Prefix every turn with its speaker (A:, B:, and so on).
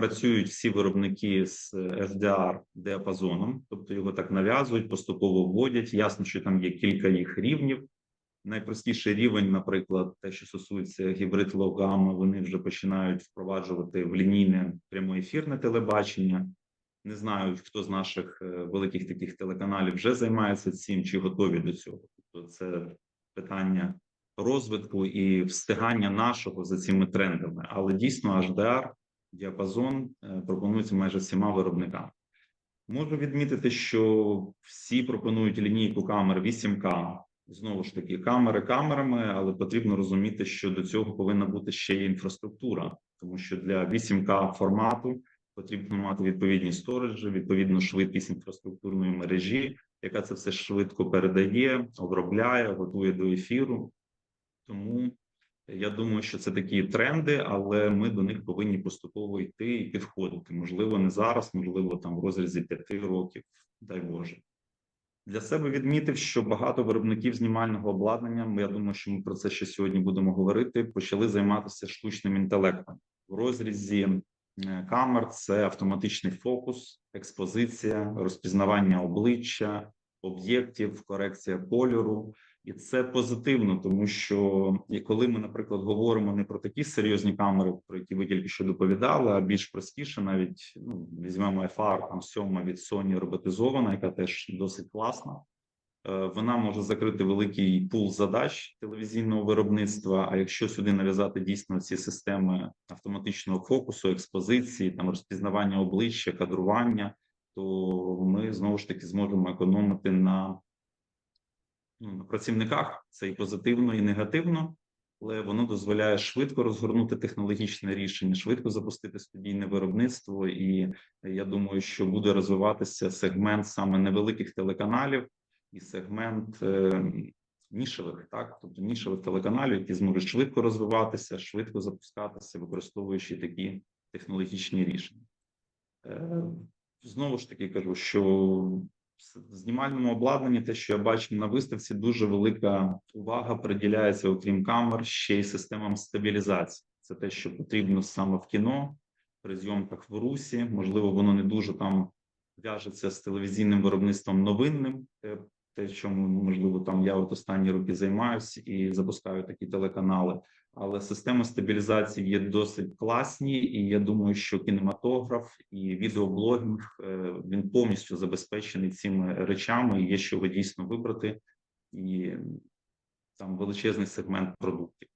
A: працюють всі виробники з SDR діапазоном, тобто його так нав'язують, поступово вводять. Ясно, що там є кілька їх рівнів. Найпростіший рівень, наприклад, те, що стосується гібрид логами, вони вже починають впроваджувати в лінійне прямоефірне телебачення. Не знаю, хто з наших е, великих таких телеканалів вже займається цим чи готові до цього. Тобто, це питання розвитку і встигання нашого за цими трендами. Але дійсно HDR діапазон е, пропонується майже всіма виробниками. Можу відмітити, що всі пропонують лінійку камер 8К. Знову ж таки, камери камерами, але потрібно розуміти, що до цього повинна бути ще й інфраструктура, тому що для 8К формату потрібно мати відповідні сториджі, відповідну швидкість інфраструктурної мережі, яка це все швидко передає, обробляє, готує до ефіру. Тому я думаю, що це такі тренди, але ми до них повинні поступово йти і підходити. Можливо, не зараз, можливо, там в розрізі п'яти років, дай Боже. Для себе відмітив, що багато виробників знімального обладнання. Я думаю, що ми про це ще сьогодні будемо говорити. Почали займатися штучним інтелектом в розрізі е, камер. Це автоматичний фокус, експозиція, розпізнавання обличчя, об'єктів, корекція кольору. І це позитивно, тому що коли ми, наприклад, говоримо не про такі серйозні камери, про які ви тільки що доповідали, а більш простіше, навіть ну, візьмемо FR, там сьома від Sony роботизована, яка теж досить класна. Е, Вона може закрити великий пул задач телевізійного виробництва. А якщо сюди нав'язати дійсно ці системи автоматичного фокусу, експозиції, там розпізнавання обличчя, кадрування, то ми знову ж таки зможемо економити на ну, на працівниках це і позитивно, і негативно, але воно дозволяє швидко розгорнути технологічне рішення, швидко запустити студійне виробництво. І я думаю, що буде розвиватися сегмент саме невеликих телеканалів і сегмент е, нішевих, так тобто нішевих телеканалів, які зможуть швидко розвиватися, швидко запускатися, використовуючи такі технологічні рішення. Е, Знову ж таки кажу, що в знімальному обладнанні, те, що я бачив на виставці, дуже велика увага приділяється, окрім камер, ще й системам стабілізації. Це те, що потрібно саме в кіно, при зйомках в русі. Можливо, воно не дуже там в'яжеться з телевізійним виробництвом новинним. Те, те, чому можливо там я от останні роки займаюся і запускаю такі телеканали. Але системи стабілізації є досить класні, і я думаю, що кінематограф і відеоблогінг е, він повністю забезпечений цими речами. Є що ви дійсно вибрати, і там величезний сегмент продуктів.